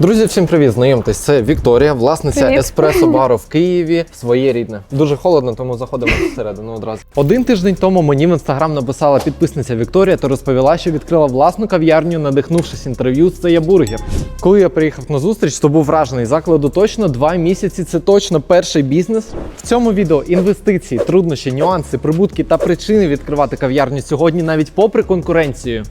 Друзі, всім привіт! Знайомтесь, це Вікторія, власниця Привіт. еспресо бару в Києві. Своє рідне. Дуже холодно, тому заходимо всередину одразу. Один тиждень тому мені в інстаграм написала підписниця Вікторія та розповіла, що відкрила власну кав'ярню, надихнувшись інтерв'ю з «Це є бургер. Коли я приїхав на зустріч, то був вражений закладу точно два місяці. Це точно перший бізнес. В цьому відео інвестиції, труднощі, нюанси, прибутки та причини відкривати кав'ярню сьогодні, навіть попри конкуренцію.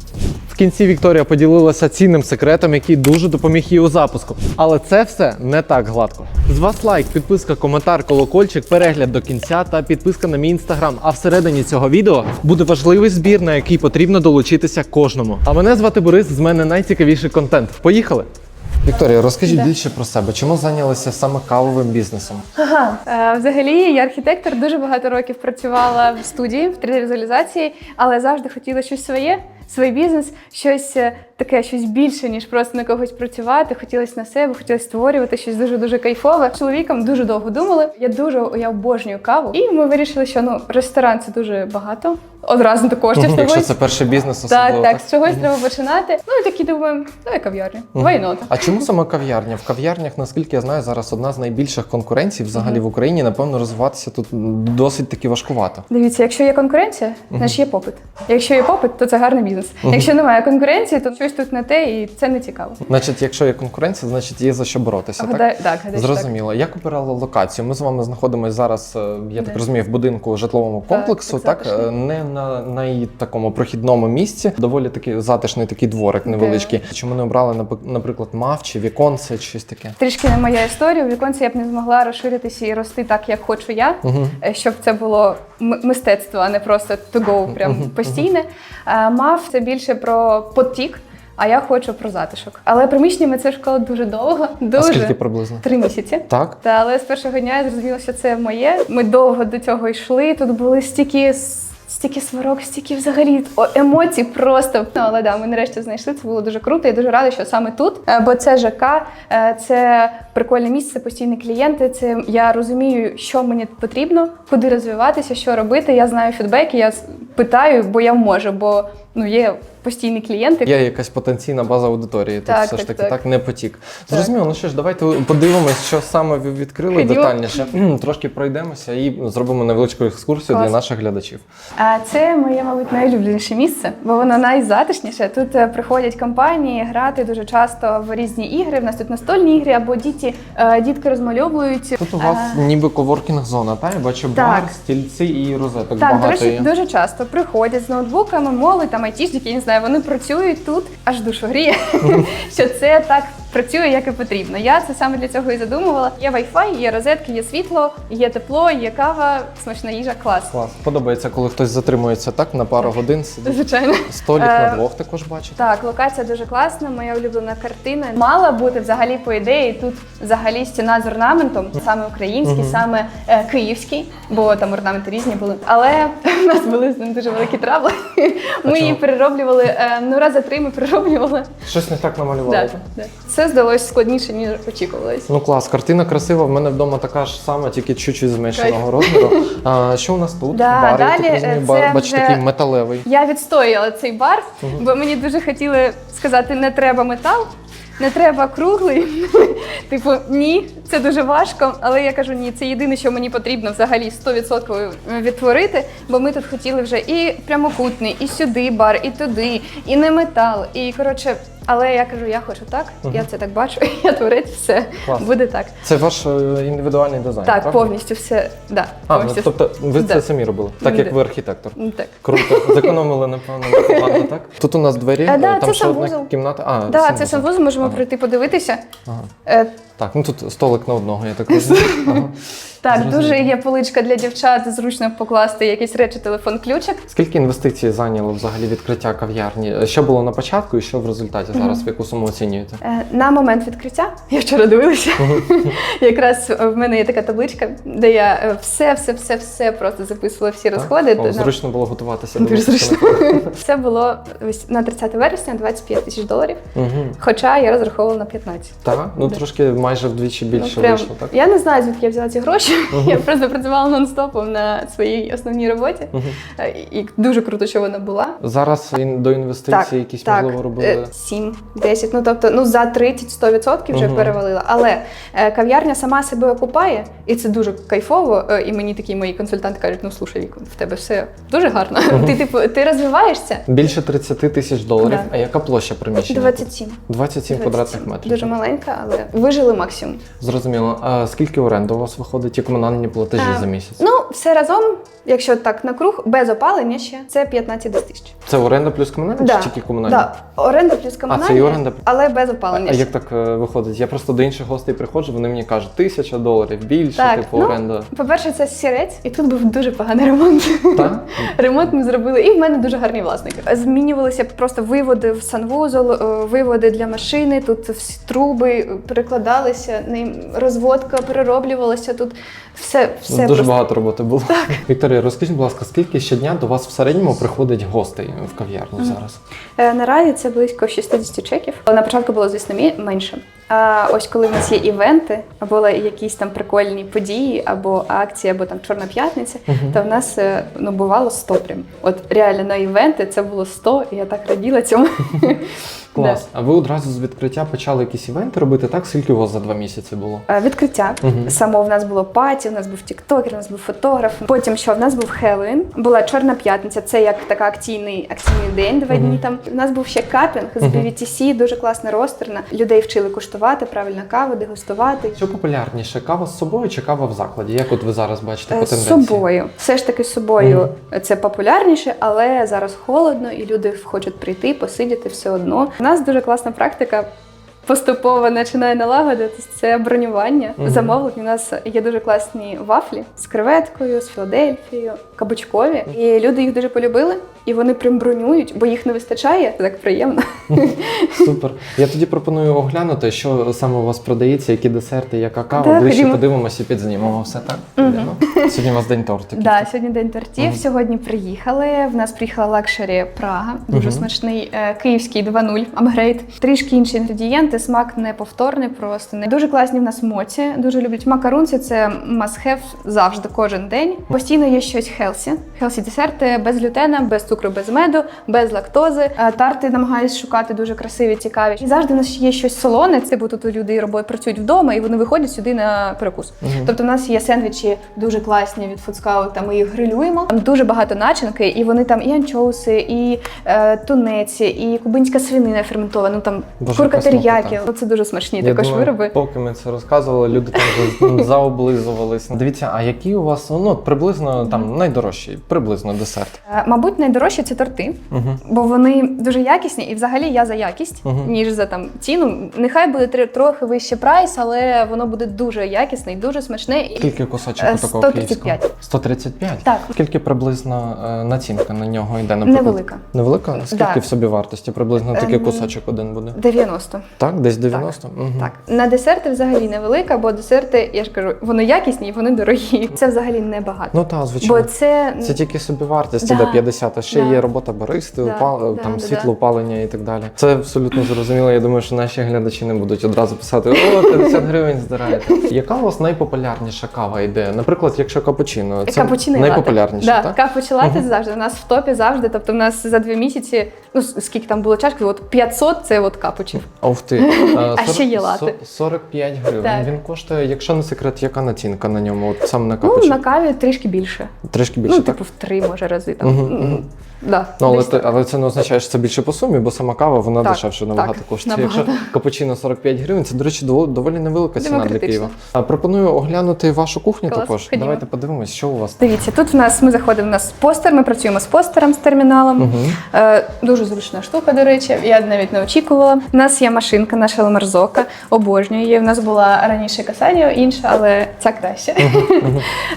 Кінці Вікторія поділилася цінним секретом, який дуже допоміг їй у запуску. Але це все не так гладко. З вас лайк, підписка, коментар, колокольчик, перегляд до кінця та підписка на мій інстаграм. А всередині цього відео буде важливий збір, на який потрібно долучитися кожному. А мене звати Борис. З мене найцікавіший контент. Поїхали! Вікторія, розкажіть більше про себе. Чому зайнялися саме кавовим бізнесом? Ага. Е, взагалі, я архітектор, дуже багато років працювала в студії в 3D-візуалізації, але завжди хотіла щось своє, свій бізнес, щось е, таке, щось більше, ніж просто на когось працювати. Хотілося на себе, хотілося створювати щось дуже дуже кайфове. З Чоловіком дуже довго думали. Я дуже я обожнюю каву. І ми вирішили, що ну ресторан це дуже багато. Одразу до коштів Якщо це перший бізнес, особливо. Так, так, з чогось треба починати. Ну і такі думаємо, давай кав'ярню, why not? А чому саме кав'ярня? В кав'ярнях, наскільки я знаю, зараз одна з найбільших конкуренцій взагалі в Україні. Напевно, розвиватися тут досить таки важкувато. Дивіться, якщо є конкуренція, значить є попит. Якщо є попит, то це гарний бізнес. Якщо немає конкуренції, то щось тут не те, і це не цікаво. Значить, якщо є конкуренція, значить є за що боротися. Так? Гадаю, так, гадаю, що так. Зрозуміло. Як обирали локацію? Ми з вами знаходимося зараз, е, я так Де? розумію, в будинку житловому комплексу, так, так. Е, не на най такому прохідному місці. Доволі такий затишний такий дворик невеличкий. Чому не обрали наприклад, мав чи віконце, чи щось таке? Трішки не моя історія. У віконці я б не змогла розширитися і рости так, як хочу я, Угу. щоб це було мистецтво, а не просто to go, прям постійне. Е, Мав це більше про потік, а я хочу про затишок. Але приміщення ми це школа дуже довго, А скільки приблизно? три місяці. Так. Та але з першого дня я зрозуміла, що це моє. Ми довго до цього йшли. Тут були стільки. Стільки сварок, стільки взагалі емоцій просто. Ну, але да, ми нарешті знайшли. Це було дуже круто. Я дуже рада, що саме тут. Е, Бо це ЖК, е, це прикольне місце, постійні клієнти. Це я розумію, що мені потрібно, куди розвиватися, що робити. Я знаю фідбеки, я питаю, бо я можу, бо ну є постійні клієнти. Є якась потенційна база аудиторії, тут Так, все ж таки так. так, не потік. Зрозуміло, ну що ж, давайте подивимось, що саме ви відкрили Ходімо. детальніше. Трошки пройдемося і зробимо невеличку екскурсію Клас. для наших глядачів. А це моє, мабуть, найулюбленіше місце, бо воно найзатишніше. Тут е, приходять компанії грати дуже часто в різні ігри. В нас тут настольні ігри або діти, е, дітки розмальовують. Тут у вас Е, ніби коворкінг зона, так? Я бачу Так. бар, стільці і розеток Так, до речі, є. дуже часто приходять з ноутбуками, молодь, там айтішники, я не знаю, вони працюють тут, аж душу гріє, що це так працює, як і потрібно. Я це саме для цього і задумувала. Є Wi-Fi, є розетки, є світло, є тепло, є кава, смачна їжа, клас. Клас. Подобається, коли хтось затримується так на пару годин, сидить. Звичайно. Столик Е, на двох також бачите. Так, локація дуже класна, моя улюблена картина. Мала бути взагалі по ідеї тут взагалі стіна з орнаментом, саме український, саме е, київський, бо там орнаменти різні були. Але в нас були з ним дуже великі травли. Ми її перероблювали е, ну рази три ми перероблювали. Щось не так намалювали. Да, да. Це здалось складніше, ніж очікувалось. Ну клас, картина красива. В мене вдома така ж сама, тільки чуть-чуть зменшеного розміру. А, що у нас тут? Да, Бар, я далі, так розумію, е, бар, бачите, вже- такий металевий. Я відстояла цей бар, бо мені дуже хотіли сказати, не треба метал, не треба круглий. типу, ні, це дуже важко. Але я кажу, ні, це єдине, що мені потрібно взагалі 100% відтворити. Бо ми тут хотіли вже і прямокутний, і сюди бар, і туди, і не метал. І коротше, але я кажу, я хочу так, Мгм. я це так бачу, я творець, все Клас. буде так. Це ваш е, індивідуальний дизайн. Так, правда? повністю все. Да, А, ну, повністю. тобто ви це Да. самі робили, так як Да. ви архітектор. Ну, так. Круто, зекономили, напевно, так? Тут у нас двері, Е, да, е, там це ще одна санвузол. кімната. А, Да, санвузол. це санвузол, можемо Ага. прийти подивитися. Ага. Е, Так, ну тут столик на одного, я так розумію. Ага. Так, Зрозуміло. дуже є поличка для дівчат, зручно покласти якісь речі, телефон, ключик. Скільки інвестицій зайняло взагалі відкриття кав'ярні? Що було на початку і що в результаті зараз, в яку суму оцінюєте? Е, На момент відкриття я вчора дивилася. Якраз в мене є така табличка, де я е, все, все, все, все просто записувала всі розходи. О, зручно було готуватися. Дуже зручно. Це було ось на 30 вересня 25 тисяч доларів. Хоча я розраховувала на 15. Так, ну трошки майже вдвічі Ну, більше вийшло, так? Я не знаю, звідки я взяла ці гроші. Мгм. Я просто працювала нон-стопом на своїй основній роботі. Е, І дуже круто, що вона була. Зараз до інвестицій якісь можливо робили. е, Сім 7, 10, ну тобто ну за 30-100% вже Мгм. перевалила. Але е, кав'ярня сама себе окупає, і це дуже кайфово. Е, і мені такі мої консультанти кажуть: ну слушай, Віко, в тебе все дуже гарно. Ти типу ти розвиваєшся. Більше 30 тисяч доларів. Да. А яка площа приміщення? 27. 27 квадратних метрів. Дуже маленька, але вижили максимум. Зрозуміло. А скільки оренда у вас виходить і комунальні платежі А, за місяць? Ну, все разом, якщо так на круг, без опалення ще, це 15 тисяч. Це оренда плюс комунальні Да, чи тільки комунальні? Да. Оренда плюс комунальні, це і оренда? але без опалення. а ще. як так е, виходить? Я просто до інших гостей приходжу, вони мені кажуть, тисяча доларів, більше, Так, типу ну, оренда. По-перше, це сірець, і тут був дуже поганий ремонт. Так? Ремонт ми зробили, і в мене дуже гарні власники. Змінювалися просто виводи в санвузол, е, виводи для машини. Тут всі труби е, перекладалися, ним розводка перероблювалася. Тут все, все Дуже просто. багато роботи було. Вікторія, розкажіть, будь ласка, скільки щодня до вас в середньому приходить гостей в кав'ярню зараз? Е, Наразі це близько 60 чеків. На початку було, звісно, менше. А ось коли в нас є івенти, або якісь там прикольні події, або акції, або там Чорна п'ятниця, то в нас е, ну бувало 100 прям. От реально на івенти це було 100, і я так раділа цьому. Клас. А ви одразу з відкриття почали якісь івенти робити так? Скільки у вас за два місяці було? Відкриття. Мгм. Само в нас було паті, в нас був тіктокер, у нас був фотограф. Потім що в нас був Хеллоуін, була Чорна п'ятниця, це як така акційний акційний день, два дні там. У нас був ще капінг з. BVTC, дуже класна розтерна. Людей вчили куштувати, правильно каву, дегустувати. Що популярніше, кава з собою чи кава в закладі? Як от ви зараз бачите по Е, З собою. Все ж таки з собою це популярніше, але зараз холодно і люди хочуть прийти, посидіти все одно. У нас дуже класна практика. Поступово починає налагодитись це бронювання. Мгм. Замовлень у нас є дуже класні вафлі з креветкою, з Філадельфією, кабачкові. І люди їх дуже полюбили, і вони прям бронюють, бо їх не вистачає. Так приємно. Супер. Я тоді пропоную оглянути, що саме у вас продається, які десерти, яка кава. Да, Ближче подивимося і підзнімемо. Все так? Сьогодні у вас день тортиків. Да, сьогодні день тортів. Сьогодні приїхали. В нас приїхала лакшері Прага, дуже смачний е, київський 2.0 апгрейд. Трішки інші інгредієнти, смак неповторний, просто не дуже класні в нас моці. Дуже люблять макарунці. Це must have завжди, кожен день. Постійно є щось хелсі. Хелсі десерти без глютена, без цукру, без меду, без лактози. Е, Тарти намагаюсь шукати дуже красиві, цікаві. І завжди в нас є щось солоне. Це бо тут люди працюють вдома, і вони виходять сюди на перекус. Мгм. Тобто, в нас є сендвічі дуже класні від фудскаута. Ми їх грилюємо. Там дуже багато начинки, і вони там і анчоуси, і е, тунеці, і кубинська свинина ферментована. Ну там Боже, курка смакота. Це дуже смачні Я також думаю, вироби. Поки ми це розказували, люди там вже заоблизувались. Дивіться, а які у вас ну приблизно там найдорожчий, приблизно десерт? Е, Мабуть, найдорожчі це торти, Угу. бо вони дуже якісні, і взагалі я за якість, Мгм. ніж за там ціну. Нехай буде тр- трохи вище прайс, але воно буде дуже якісне і дуже смачне. Скільки кусочок Е, такого 135. 135? Так. Скільки приблизно е, націнка на нього йде, наприклад? Невелика. Невелика? Скільки Да. в собі вартості? Приблизно такий Ем, кусочок один буде? 90. Так, десь 90? Мгм. Так, на десерти взагалі невелика, бо десерти, я ж кажу, вони якісні і вони дорогі. Це взагалі небагато. Ну так, звичайно. Бо це, Це тільки собі вартість Да. іде 50, а ще Да. є робота баристи, Да, опал- да, там да, світло да. опалення і так далі. Це абсолютно зрозуміло. Я думаю, що наші глядачі не будуть одразу писати о, 50 гривень здираєте. Яка у вас найпопулярніша кава йде? Наприклад, якщо капучино, це капучино найпопулярніше, да, так? капучино латте Мгм. завжди. У нас в топі завжди. Тобто, в нас за два місяці, ну скільки там було чашки, от 500 це от капучів. Ух ти. А ще є латте. 45 гривень. Так. Він коштує, якщо не секрет, яка націнка на ньому? От саме на Ну, на каві трішки більше. Трішки більше, ну, так? типу, в три може рази там. Мгм. Да, Ну, але, так. але це не означає, що це більше по сумі, бо сама кава вона Так, дешевше набагато так, коштує. набагато. Якщо капучино 45 гривень, це, до речі, дов- доволі невелика ціна для Києва. А пропоную оглянути вашу кухню Клас, також. ходімо. Давайте подивимось, що у вас. Дивіться, тут в нас ми заходимо, у нас постер, ми працюємо з постером, з терміналом. Угу. Е, дуже зручна штука, до речі, я навіть не очікувала. У нас є машинка, наша ламарзока, обожнюю її. У нас була раніше Касаніо, інша, але ця краще.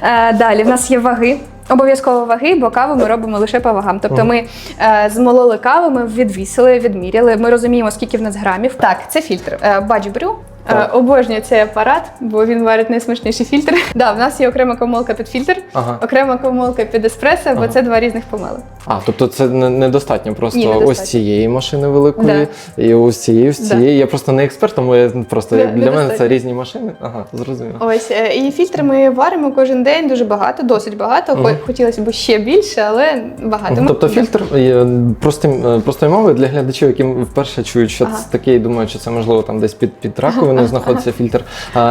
Е, далі в нас є ваги. Обов'язково ваги, бо каву ми робимо лише по вагам. Тобто ми е, змололи каву, ми відвісили, відміряли. Ми розуміємо, скільки в нас грамів. Так, це фільтр. Е, Бадж брю. Е, Так. Обожнюю цей апарат, бо він варить найсмачніший фільтр. Да, в нас є окрема комолка під фільтр, Ага. окрема комолка під еспресо, бо Ага. це два різних помели. А, тобто це недостатньо просто Ні, недостатньо. ось цієї машини великої, і ось цієї, ось Да. Я просто не експерт, тому я просто Да, для мене це різні машини. Ага, зрозуміло. Ось е, і фільтри ми варимо кожен день дуже багато, досить багато. Хо- Хотілося б ще більше, але багато. Мгм. Тобто фільтр простим, е, простою мовою для глядачів, які вперше чують, що Ага. це таке, і думають, що це можливо там десь під, під раковиною Ага, знаходиться фільтр.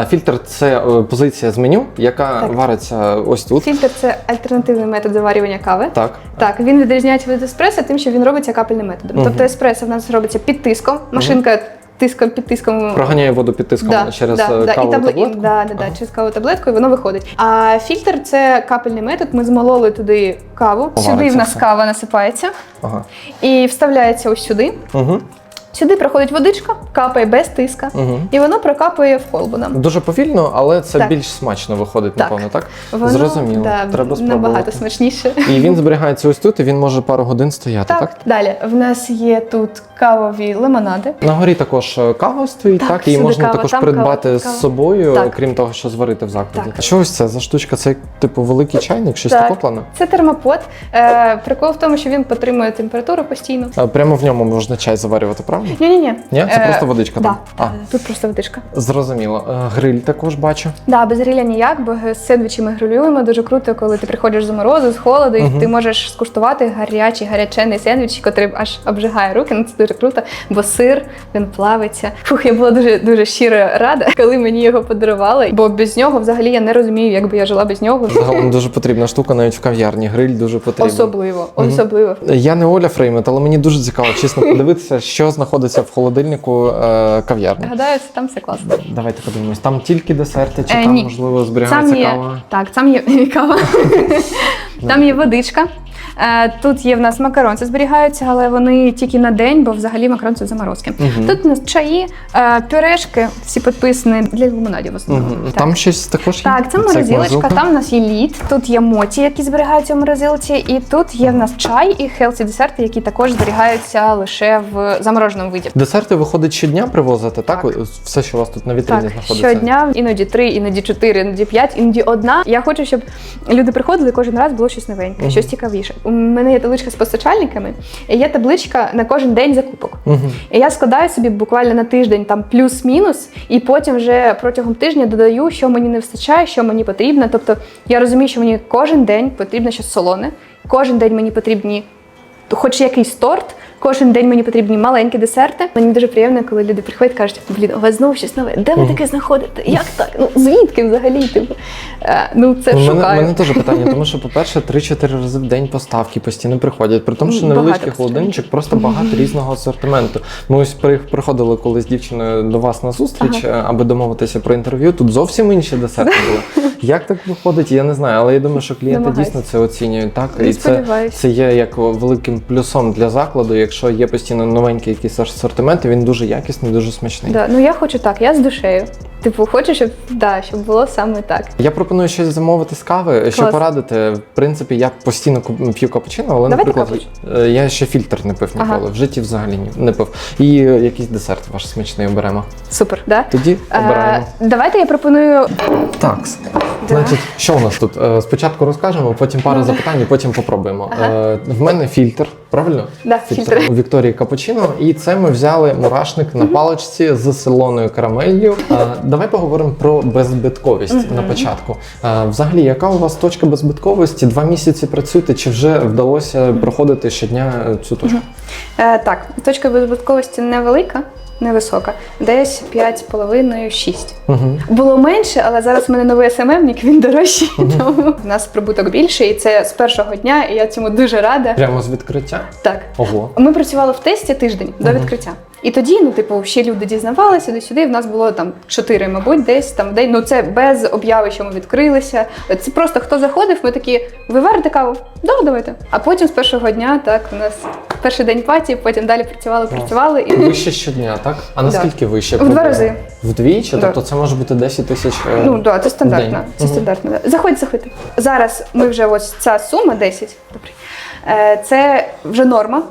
Фільтр це е, позиція з меню, яка Так. вариться ось тут. Фільтр це альтернативний метод заварювання кави. Так. Так, він відрізняється від еспресо тим, що він робиться капельним методом. Мгм. Тобто еспресо в нас робиться під тиском. Машинка тиском під тиском Проганяє воду під тиском Да, через да, е, да, і таблетку. І, да, да, да, Ага. через каву таблетку і воно виходить. А фільтр це капельний метод. Ми змололи туди каву. Вариться сюди в нас все. кава насипається Ага. і вставляється ось сюди. Угу. Сюди проходить водичка, капає без тиска, Угу. і воно прокапує в колбу нам. Дуже повільно, але це Так. більш смачно виходить, Так. напевно, так? Воно Зрозуміло. да, Треба спробувати. набагато смачніше. І він зберігається ось тут, і він може пару годин стояти, так? Так, далі в нас є тут кавові лимонади. На горі також е, кава стоїть, так, Так, її можна кава, також придбати кава, з собою, Так. крім того, що зварити в закладі. Так. А що ось це за штучка? Це типу великий чайник, щось Так. такого плану? Це термопод. Е, прикол в тому, що він підтримує температуру постійно. Прямо в ньому можна чай заварювати, правильно? Ні, ні, ні. Ні, це просто водичка Е, Да, там? да, тут просто водичка. Зрозуміло. Е, Гриль також бачу. Да, без гриля ніяк, бо з сендвічі ми грилюємо. Дуже круто, коли ти приходиш з морозу, з холоду, і ти можеш скуштувати гарячий, гарячений сендвіч, який аж обжигає руки. Ну це дуже круто, бо сир він плавиться. Фух, я була дуже дуже щиро рада, коли мені його подарували. Бо без нього взагалі я не розумію, як би я жила без нього. Загалом дуже потрібна штука, навіть в кав'ярні. Гриль дуже потрібен. Особливо, особливо. Я не Оля Фреймет, але мені дуже цікаво, чесно, подивитися, що знаходиться в холодильнику е, кав'ярні. Гадаю, там все класно. Давайте подивимось. Там тільки десерти, чи Е, там ні. можливо зберігається Там є кава? так, там є кава. Там є водичка. Е, Тут є в нас макаронці зберігаються, але вони тільки на день, бо взагалі макаронці заморозки. Мгм. Тут у нас чаї, е, пюрешки, всі підписані для лимонадів в основному. Так. Там щось також є? Так, це морозилочка, там у нас є лід, тут є моті, які зберігаються в морозилці, і тут є в нас чай і хелсі десерти, які також зберігаються лише в замороженому виді. Десерти виходить щодня привозити, так? Так. Все, що у вас тут на вітріні Так, знаходиться. щодня, іноді три, іноді чотири, іноді п'ять, іноді одна. Я хочу, щоб люди приходили, кожен раз було щось новеньке, Мгм. щось цікавіше. У мене є табличка з постачальниками, і є табличка на кожен день закупок. Мгм. І я складаю собі буквально на тиждень там плюс-мінус, і потім вже протягом тижня додаю, що мені не вистачає, що мені потрібно. Тобто я розумію, що мені кожен день потрібно щось солоне, кожен день мені потрібні хоч якийсь торт. Кожен день мені потрібні маленькі десерти. Мені дуже приємно, коли люди приходять і кажуть, блін, у вас знову щось нове. Де ви таке знаходите? Як так? Ну звідки взагалі? Типу, Е, ну це У мене, шукаю. мене теж питання, тому що, по-перше, 3-4 рази в день поставки постійно приходять. При тому, що невеличкий холодильничок, просто багато різного асортименту. Ми ось приходили колись з дівчиною до вас на зустріч, е, аби домовитися про інтерв'ю. Тут зовсім інші десерти були. Як так виходить, я не знаю, але я думаю, що клієнти Намагаюся. дійсно це оцінюють. Так Ну, і це, це є як великим плюсом для закладу. Якщо є постійно новенький якийсь асортимент, він дуже якісний, дуже смачний. Да, ну я хочу так, я з душею. Типу, хочу, щоб, да, щоб було саме так. Я пропоную щось замовити з кави. Що порадити? В принципі, я постійно п'ю капучино, але, Давайте наприклад, е, я ще фільтр не пив ніколи. Ага. В житті взагалі не пив. І е, якийсь десерт ваш смачний оберемо. Супер, да? Тоді обираємо. Е, давайте я пропоную. Так, значить, що у нас тут? Е, Спочатку розкажемо, потім Добре. запитань, і потім попробуємо. Ага. Е, В мене фільтр, правильно? Да, фільтр. у Вікторії Капучино. І це ми взяли мурашник на паличці з солоною карамелью. Давай поговоримо про беззбитковість на початку. Е, Взагалі, яка у вас точка беззбитковості? Два місяці працюєте, чи вже вдалося проходити щодня е, цю точку? Е, так, точка беззбитковості невелика, невисока, десь 5,5-6. Угу. Було менше, але зараз в мене новий СММник, він дорожчий, тому в нас прибуток більший, і це з першого дня, і я цьому дуже рада. Прямо з відкриття? Так. Ого. Ми працювали в тесті тиждень до Мгм. відкриття. І тоді, ну, типу, ще люди дізнавалися до сюди. В нас було там чотири, мабуть, десь там в день. Ну це без обяви, що ми відкрилися. Це просто хто заходив, ми такі, ви варите каву? Да, давайте. А потім з першого дня, так, у нас перший день паті, потім далі працювали, працювали. І Вище щодня, так? А наскільки вище? В два рази. Вдвічі? Да. Тобто це може бути 10 тисяч. е, Ну да, це стандартно. Це стандартно. Да. Заходьте, заходьте. Зараз ми вже ось ця сума 10. Добре. Е, Це вже норма.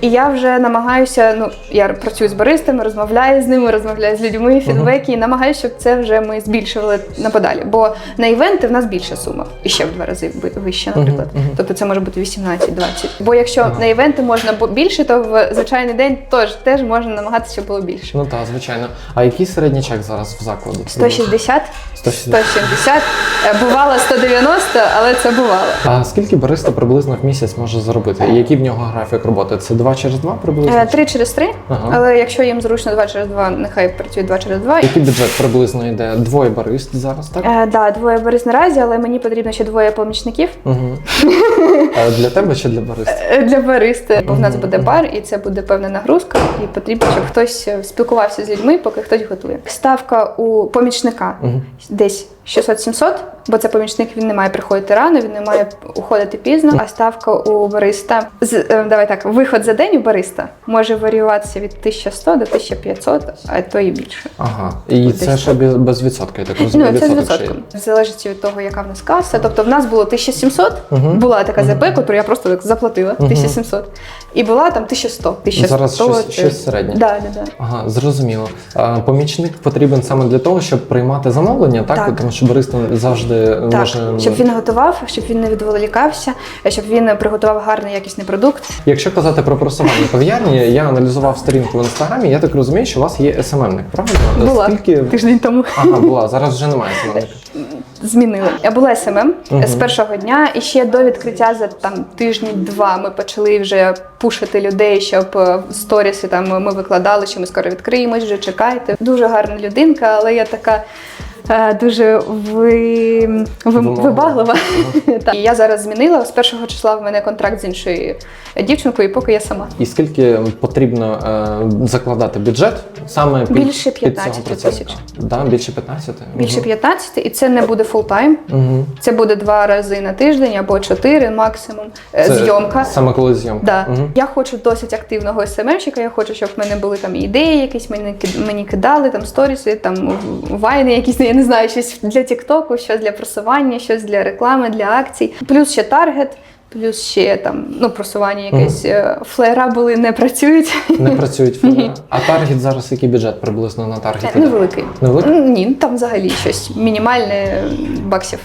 І я вже намагаюся. Ну я працюю з баристами, розмовляю з ними, розмовляю з людьми, фідбеки, і намагаюся, щоб це вже ми збільшували на подалі. Бо на івенти в нас більша сума і ще в два рази ви- вища, наприклад. Тобто це може бути 18-20. Бо якщо на івенти можна більше, то в звичайний день теж теж можна намагатися, щоб було більше. Ну так, звичайно. А який середній чек зараз в закладі? 160, 160. 170, е, бувало 190, але це бувало. А скільки бариста приблизно в місяць може заробити? І який в нього графік роботи? Це 2 через 2 приблизно? Е, Три через три, Ага. але якщо їм зручно два через два, нехай працює два через два. Який бюджет приблизно йде? Двоє барист зараз, так? Е, да, двоє барист наразі, але мені потрібно ще двоє помічників Угу. Для тебе чи для бариста? е, для бариста. Бо в нас буде бар, і це буде певна нагрузка. І потрібно, щоб хтось е, спілкувався з людьми, поки хтось готує. Ставка у помічника десь 600-700, бо це помічник він не має приходити рано, він не має уходити пізно. А ставка у бариста з е, давай так, виход за день у бариста може варіюватися від 1100 до 1500, а то і більше. Ага. І Десь це ще без, без відсотка, я так розумію. Ну, це з відсотком. Залежить від того, яка в нас каса. Тобто в нас було 1700, Мгм. була така ЗП, яку я просто так заплатила 1700. І була там 1100. 1100 Зараз щось- це- щось середнє. Да, да, да. Ага, зрозуміло. А, помічник потрібен саме для того, щоб приймати замовлення, так? Так. Тому що бариста завжди Так, може. щоб він готував, щоб він не відволікався, щоб він приготував гарний якісний продукт. Якщо казати про просування кав'ярні, я аналізував сторінку в інстаграмі, я так розумію, що у вас є СММник, правильно? Була Скільки тиждень тому. ага, була зараз вже немає СММника. Змінили. Я була СММ Мгм. з першого дня, і ще до відкриття за там тижні-два ми почали вже пушити людей, щоб е, в сторіси там ми викладали, що ми скоро відкриємось, вже чекайте. Дуже гарна людинка, але я така. Е, Дуже ви... ви... Вибаглива. Так. І я зараз змінила. З першого числа в мене контракт з іншою дівчинкою, і поки я сама. І скільки потрібно е, закладати бюджет саме під, Більше під цього 15 тисяч. Да, більше 15? Більше 15, і це не буде фултайм. Угу. Це буде два рази на тиждень або чотири максимум. Е, Зйомка. Саме коли зйомка. Да. Угу. Я хочу досить активного СММщика, я хочу, щоб в мене були там ідеї, якісь мені, мені кидали, там сторіси, там вайни, якісь, не знаю, щось для Тіктоку, щось для просування, щось для реклами, для акцій. Плюс ще таргет, плюс ще там ну, просування якесь. Е, Флеєра були не працюють. Не працюють фільми. А таргет зараз який бюджет приблизно на таргеті? Е, Невеликий. Невеликий? Ні, там взагалі щось мінімальне баксів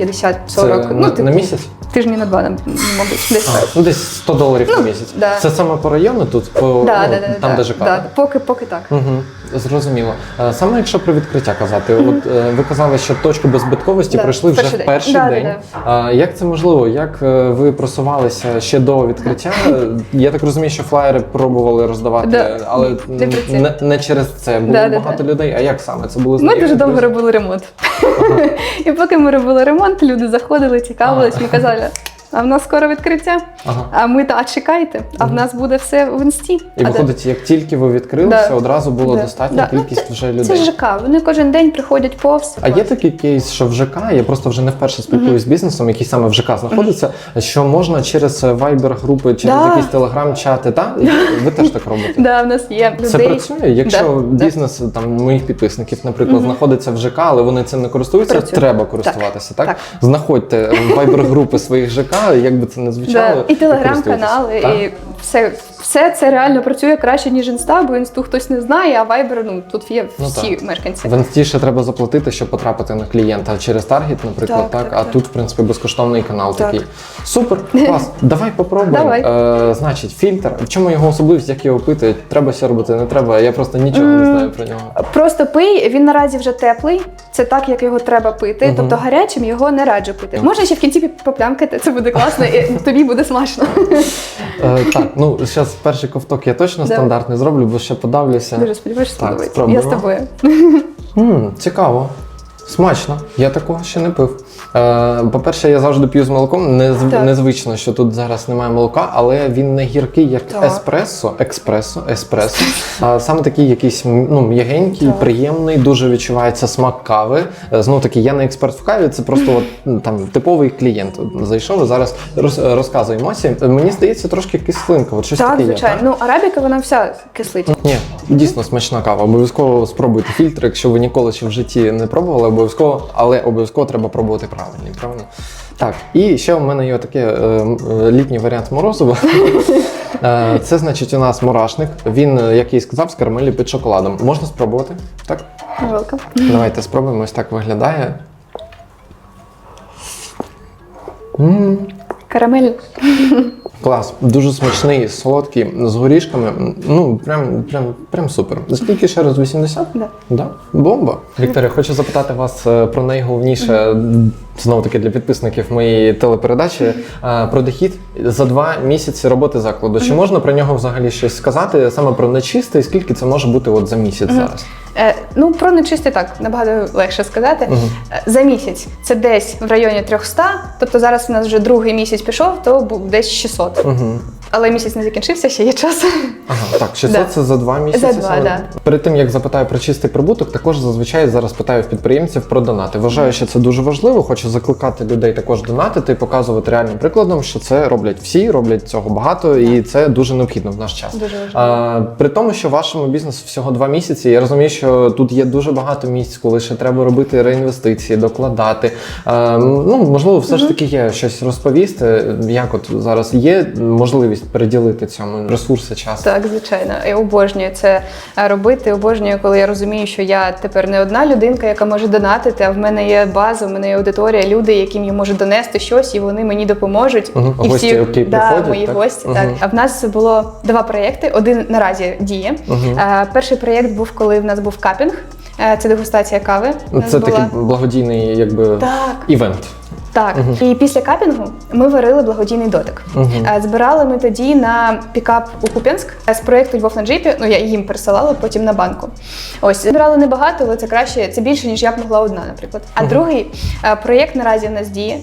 50-40. Це ну, на, типу, на місяць? Тижні на два, мабуть, десь А, так. ну десь 100 доларів на місяць. да. Це саме по району тут, по Да, ну, да, да, там, да, де ЖК. да, поки, поки так. Угу, зрозуміло. Е, Саме якщо про відкриття казати, от е, ви казали, що точку беззбитковості Да, пройшли вже перший в день. перший Да, да, день. А Як це можливо? Як е, ви просувалися ще до відкриття? Е, Я так розумію, що флаєри пробували роздавати, Да, але не про це. не, не через це. Було Да, да, багато да. людей. А як саме це було Ми дуже довго робили ремонт. І поки ми робили ремонт, люди заходили, цікавились, ми казали. Yeah. А в нас скоро відкриття. Ага. А ми та чекайте, а в нас буде все в інсті. І А де- виходить, як тільки ви відкрилися, Да. одразу була Да. достатня Да. кількість вже людей. ж ЖК, вони кожен день приходять повз. А є такий кейс, що в ЖК, я просто вже не вперше спілкуюсь з бізнесом, який саме в ЖК знаходиться, що можна через вайбер групи, через Да. якісь телеграм-чати, так? Ви теж так робите? Да, в нас є людей. Це працює. Якщо Да, бізнес там моїх підписників, наприклад, знаходиться в ЖК, але вони цим не користуються, Працює. треба користуватися. Так, так. знаходьте вайбер групи своїх ЖК, як би це не звучало. Да. І телеграм-канали, і все, все це реально працює краще, ніж інста, бо інсту хтось не знає, а вайбер, ну тут є Ну, всі так. мешканці. В інсті ще треба заплатити, щоб потрапити на клієнта через таргет, наприклад, так, Так, так, а так. тут, в принципі, безкоштовний канал Так. такий. Супер, клас. Давай попробуємо. Давай. Е, значить, фільтр. В чому його особливість, як його пити? Треба ще робити, не треба. Я просто нічого не знаю про нього. Просто пий, він наразі вже теплий. Це так, як його треба пити. Тобто гарячим його не раджу пити. Можна ще в кінці поплямкати, це буде класно, і тобі буде смачно. Е, так, ну зараз перший ковток я точно Да. стандартний зроблю, бо ще подавлюся. Дуже сподіваюся, Так, сподобається. Я з тобою. М, цікаво. Смачно, я такого ще не пив. Е, по-перше, я завжди п'ю з молоком. Так. Незвично, що тут зараз немає молока, але він не гіркий, як Так. еспресо, експресо, еспресо. А саме такий якийсь ну, м'ягенький, Так. приємний, дуже відчувається смак кави. Е, Знову таки, я не експерт в каві, це просто от, там типовий клієнт. Зайшов і зараз роз, розказує емоції. Мені здається, трошки кислинка. От щось Так, таке є. звичайно. Ну, арабіка вона вся кислить. Ні, дійсно смачна кава. Обов'язково спробуйте фільтр, якщо ви ніколи ще в житті не пробували, обов'язково, але обов'язково треба пробувати правильний, правильно? Так, і ще у мене є такий е, е, літній варіант морозива. Е, Це значить у нас мурашник. Він, як я і сказав, з карамелі під шоколадом. Можна спробувати? Так? Welcome. Давайте спробуємо. Ось так виглядає. м Карамель. Клас, дуже смачний, солодкий, з горішками. Ну, прям, прям, прям супер. Скільки ще раз 80? Да. Да? Бомба. Вікторія, хочу запитати вас про найголовніше, знову таки для підписників моєї телепередачі, е, про дохід за два місяці роботи закладу. Чи можна про нього взагалі щось сказати саме про нечистий, скільки це може бути от за місяць зараз? Е, ну, про нечистий так, набагато легше сказати. Е, За місяць це десь в районі 300, тобто зараз у нас вже другий місяць пішов, то був десь 600. Угу. Але місяць не закінчився, ще є час. Ага, так, 600 Да. це за два місяці. За два, саме? да. Перед тим як запитаю про чистий прибуток, також зазвичай зараз питаю в підприємців про донати. Вважаю, що це дуже важливо. Хочу закликати людей також донатити і показувати реальним прикладом, що це роблять всі, роблять цього багато, і це дуже необхідно в наш час. Дуже. А, при тому, що вашому бізнесу всього два місяці, я розумію, що тут є дуже багато місць, коли ще треба робити реінвестиції, докладати. А, ну можливо, все ж таки є щось розповісти. Як от зараз є можливість приділити цьому ресурси часу? Так, звичайно. Я обожнюю це робити. Обожнюю, коли я розумію, що я тепер не одна людинка, яка може донатити, а в мене є база, в мене є аудиторія, люди, яким я можу донести щось, і вони мені допоможуть. Угу. І Гості, які да, приходять, мої так? гості. Угу. Так. А в нас було два проєкти. Один наразі діє. Угу. Е, Перший проєкт був, коли в нас був капінг. Е, Це дегустація кави. Це була- такий благодійний, якби Так. івент. Так, і після капінгу ми варили благодійний дотик. Е, Збирали ми тоді на пікап у Куп'янськ е, з проєкту Львов на джипі. Ну я їм пересилала потім на банку. Ось збирали небагато, але це краще, це більше ніж я б могла одна, наприклад. А другий е, проєкт наразі в нас діє.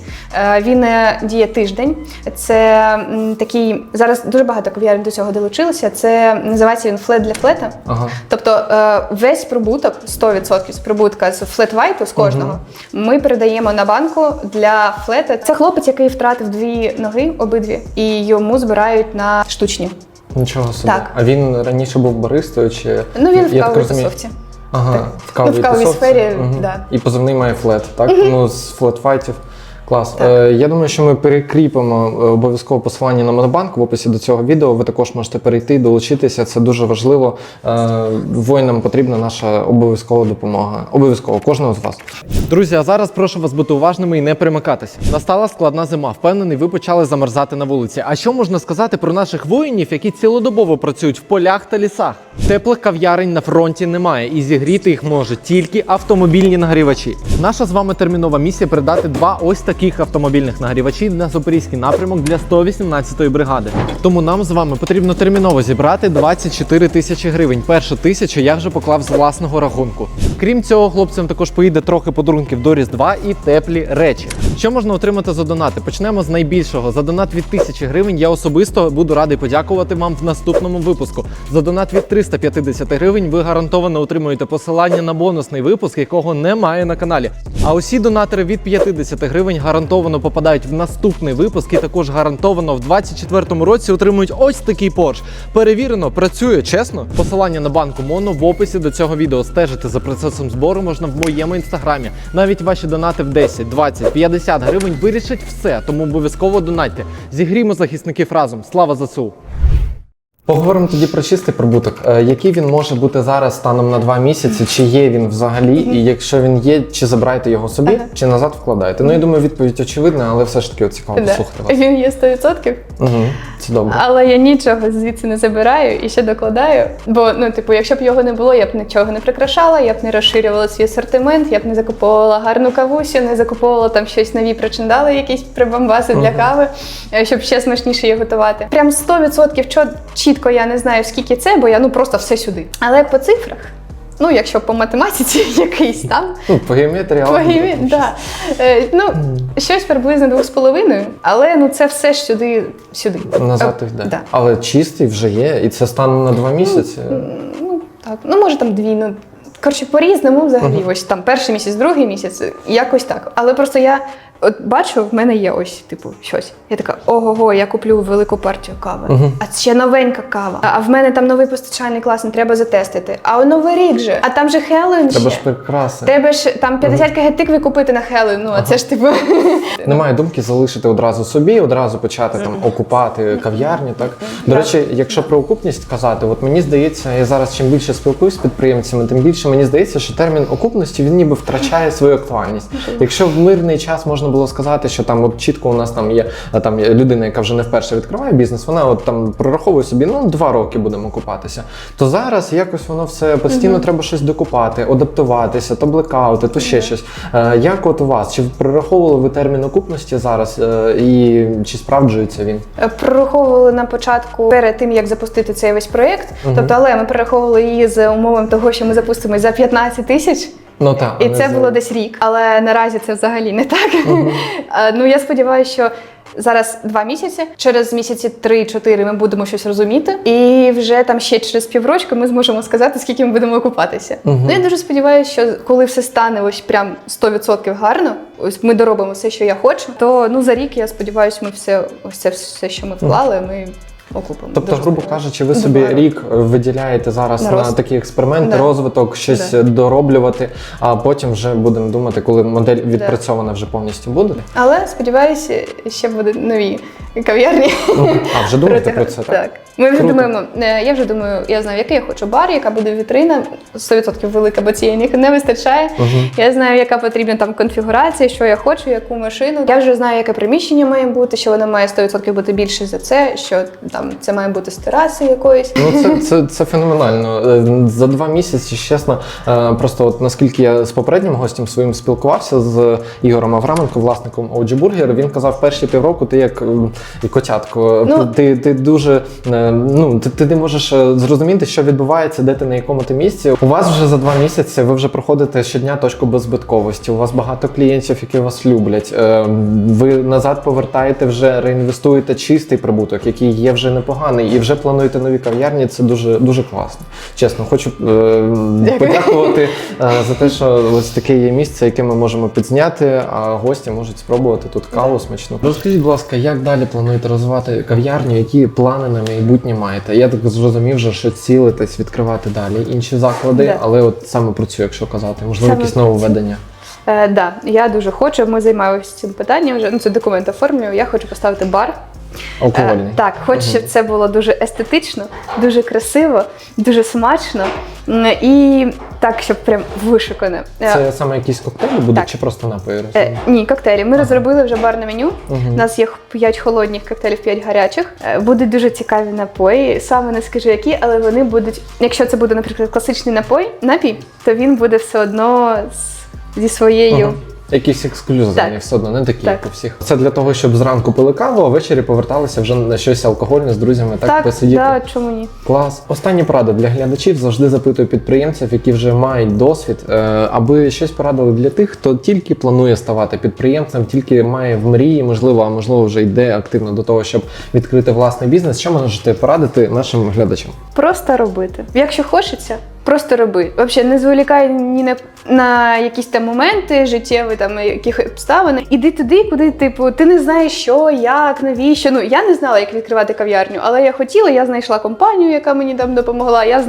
Він діє тиждень. Це такий зараз дуже багато кав'ярень до цього долучилося. Це називається він флет для флета. Ага. Тобто весь прибуток, 100% з прибутка з флет-вайту з кожного, ми передаємо на банку для флета. Це хлопець, який втратив дві ноги, обидві, і йому збирають на штучні. Нічого собі. Так. А він раніше був баристою чи Ну він в кавовій тусовці. Ага, Так. в кавовій, Ну, в кавовій сфері, угу. да. І позивний має флет, так? Ну, з флет-файтів. Клас. Е, я думаю, що ми перекріпимо е, обов'язково посилання на Монобанк в описі до цього відео. Ви також можете перейти, долучитися. Це дуже важливо. Е, воїнам потрібна наша обов'язкова допомога. Обов'язково кожного з вас. Друзі, а зараз прошу вас бути уважними і не перемикатися. Настала складна зима. Впевнений, ви почали замерзати на вулиці. А що можна сказати про наших воїнів, які цілодобово працюють в полях та лісах? Теплих кав'ярень на фронті немає, і зігріти їх можуть тільки автомобільні нагрівачі. Наша з вами термінова місія передати два ось таких автомобільних нагрівачів на запорізький напрямок для 118-ї бригади. Тому нам з вами потрібно терміново зібрати 24 тисячі гривень. Першу тисячу я вже поклав з власного рахунку. Крім цього, хлопцям також поїде трохи подарунків до Різдва і теплі речі. Що можна отримати за донати? Почнемо з найбільшого. За донат від 1000 гривень я особисто буду радий подякувати вам в наступному випуску. За донат від 350 гривень ви гарантовано отримуєте посилання на бонусний випуск, якого немає на каналі. А усі донатори від 50 гривень гарантовано попадають в наступний випуск і також гарантовано в 2024 році отримують ось такий порш. Перевірено, працює чесно. Посилання на банку Моно в описі до цього відео. Стежити за процесом збору можна в моєму інстаграмі. Навіть ваші донати в 10, 20, 50 гривень вирішать все, тому обов'язково донатьте. Зігрімо захисників разом. Слава ЗСУ! Поговоримо тоді про чистий прибуток. Е, Який він може бути зараз станом на два місяці? Чи є він взагалі? І якщо він є, чи забираєте його собі, Ага. чи назад вкладаєте? Ну я думаю, відповідь очевидна, але все ж таки цікаво Да. послухати вас. Він є 100%. Угу. Це добре. Але я нічого звідси не забираю і ще докладаю. Бо ну, типу, якщо б його не було, я б нічого не прикрашала, я б не розширювала свій асортимент, я б не закуповувала гарну кавусю, не закуповувала там щось нові причиндали, якісь прибамбаси для Мгм. кави, е, щоб ще смачніше її готувати. Прям 100% чо- чітко я не знаю, скільки це, бо я ну просто все сюди. Але по цифрах. Ну, якщо по математиці якийсь там, Ну, по геометрії, по алгебра, гімі, да. Е, ну, щось приблизно двох з половиною, але ну це все ж сюди, сюди. Назад Е, йде. Да. Але чистий вже є, і це станом на два місяці. Ну, так. Ну, може там дві, ну. Коротше, по-різному взагалі, ось там перший місяць, другий місяць, якось так. Але просто я от бачу, в мене є ось, типу, щось. Я така, ого-го, я куплю велику партію кави. Мгм. А ще новенька кава. А в мене там новий постачальний класний, треба затестити. А у новий рік же, а там же Хеллоуін Треба ще. ж прикраси. Треба ж там 50 кг тикви купити на Хеллоуін. Ну, а це ж типу. Немає думки залишити одразу собі, одразу почати там окупати кав'ярні. Так до речі, якщо про окупність казати, от мені здається, я зараз чим більше спілкуюсь з підприємцями, тим більше мені здається, що термін окупності він ніби втрачає свою актуальність. Якщо в мирний час можна було сказати, що там от чітко у нас там є там людина, яка вже не вперше відкриває бізнес, вона от там прораховує собі, ну два роки будемо окупатися. То зараз якось воно все постійно треба щось докупати, адаптуватися, то блекаути, то ще щось. Е, Як от у вас? Чи прораховували ви термін окупності зараз е, і чи справджується він? Прораховували на початку перед тим, як запустити цей весь проєкт. Мгм. Тобто, але ми перераховували її з умовою того, що ми запустимо за 15 тисяч. Ну так, І це було десь рік, але наразі це взагалі не так. А, Ну я сподіваюся, що зараз два місяці. Через місяці 3-4 ми будемо щось розуміти, і вже там ще через піврочку ми зможемо сказати, скільки ми будемо окупатися. Мгм. Ну я дуже сподіваюся, що коли все стане ось прям 100% гарно, ось ми доробимо все, що я хочу, то ну за рік я сподіваюся, ми все ось це все, що ми вклали, ми окупимо. Тобто, Дуже грубо сподіваюся. кажучи, ви собі багато. рік виділяєте зараз На на, розвиток. такий експеримент, Да. розвиток, щось Да. дороблювати, а потім вже будемо думати, коли модель відпрацьована вже повністю буде. Але сподіваюся, ще будуть нові кав'ярні. Ну, А вже думаєте про це? Так. Так. Ми вже Круто. думаємо, е, я вже думаю, я знаю, який я хочу бар, яка буде вітрина, 100% велика, бо цієї не вистачає. Мгм. Я знаю, яка потрібна там конфігурація, що я хочу, яку машину. Я вже знаю, яке приміщення має бути, що воно має 100% бути більше за це, що там це має бути з тераси якоїсь. Ну, це, це, це феноменально. Е, За два місяці, чесно, е, просто от наскільки я з попереднім гостем своїм спілкувався з Ігорем Авраменко, власником OG Burger, він казав, перші півроку ти як котятко. Ну- ти, ти дуже е, ну ти, ти не можеш зрозуміти, що відбувається, де ти на якому ти місці. У вас вже за два місяці ви вже проходите щодня точку беззбитковості. У вас багато клієнтів, які вас люблять. Ви назад повертаєте вже реінвестуєте чистий прибуток, який є вже непоганий, і вже плануєте нові кав'ярні. Це дуже дуже класно. Чесно, хочу е, подякувати е, за те, що ось таке є місце, яке ми можемо підзняти, а гості можуть спробувати тут каву смачну. Розкажіть, будь ласка, як далі плануєте розвивати кав'ярню? Які плани на майбутнє маєте? Я так зрозумів, вже, що цілитесь відкривати далі інші заклади, Да. але от саме про цю, якщо казати, можливо, Саме якісь нововведення. Е, да, я дуже хочу. Ми займаємося цим питанням вже. Ну це документ оформлюю. Я хочу поставити бар. Алкогольний. Е, так, хочу, щоб це було дуже естетично, дуже красиво, дуже смачно і так, щоб прям вишукане. Е, Це саме якісь коктейлі будуть так. чи просто напої? Е, ні, коктейлі. Ми розробили вже барне меню. Мгм. У нас є 5 холодних коктейлів, 5 гарячих. Е, Будуть дуже цікаві напої. Саме не скажу які, але вони будуть. Якщо це буде, наприклад, класичний напой, напій, то він буде все одно з, зі своєю. Якісь ексклюзивні, Так. все одно, не такі, Так. як у всіх. Це для того, щоб зранку пили каву, а ввечері поверталися вже на щось алкогольне з друзями, так, Так, посидіти. да, чому ні? Клас. Останні поради для глядачів завжди запитую підприємців, які вже мають досвід, е, аби щось порадили для тих, хто тільки планує ставати підприємцем, тільки має в мрії, можливо, а можливо вже йде активно до того, щоб відкрити власний бізнес. Що можете порадити нашим глядачам? Просто робити. Якщо хочеться, просто роби. Взагалі не зволікай ні на, на якісь там моменти життєві, там яких обставин. Іди туди, куди типу ти не знаєш, що, як, навіщо. Ну я не знала, як відкривати кав'ярню, але я хотіла, я знайшла компанію, яка мені там допомогла. Я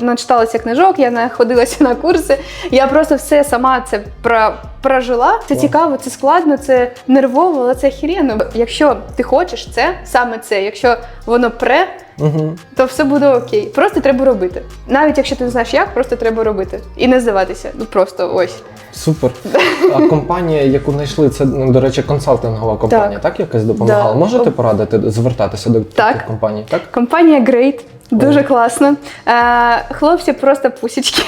начиталася книжок, я находилася на курси. Я просто все сама це про. Прожила, це цікаво, це складно, це нервово, але це хіренно. Якщо ти хочеш це, саме це, якщо воно пре, Угу. то все буде окей. Просто треба робити. Навіть якщо ти не знаєш як, просто треба робити. І не здаватися. Ну просто ось. Супер. А компанія, яку знайшли, це ну, до речі, консалтингова компанія, так, якась допомагала. Да. Можете порадити звертатися до Так. таких компаній? Так Компанія Great. Дуже класно. Е, хлопці просто пусічки.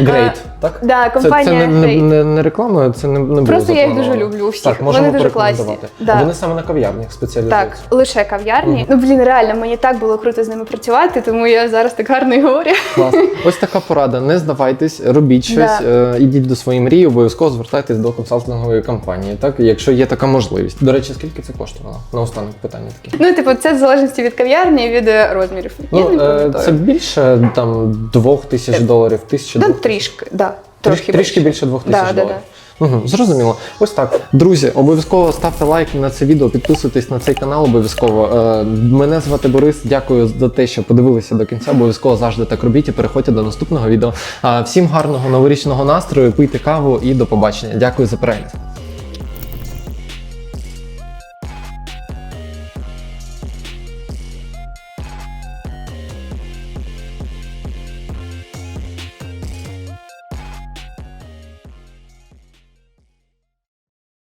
Great, так? Да, Це, компанія це не, не, не, не реклама, це не, не було Просто я їх дуже люблю всіх. Так, Вони можемо дуже класні. Да. Вони саме на кав'ярнях спеціалізуються. Так, лише кав'ярні. Ну блін, реально, мені так було круто з ними працювати, тому я зараз так гарно і говорю. Клас. Ось така порада. Не здавайтесь, робіть щось, Да. е, ідіть до своєї мрії, обов'язково звертайтесь до консалтингової компанії, так, якщо є така можливість. До речі, скільки це коштувало? На останок питання таке. Ну, типу, це в залежності від кав'ярні і від е, розмірів. я Ну, не е, це більше там двох тисяч доларів, тисячі Ну, двох трішки, да. Трішки, трішки більше двох Да, тисяч да, доларів. Угу, зрозуміло. Ось так. Друзі, обов'язково ставте лайк на це відео, підписуйтесь на цей канал обов'язково. Е, мене звати Борис. Дякую за те, що подивилися до кінця. Обов'язково завжди так робіть і переходьте до наступного відео. А, всім гарного новорічного настрою, пийте каву і до побачення. Дякую за перегляд.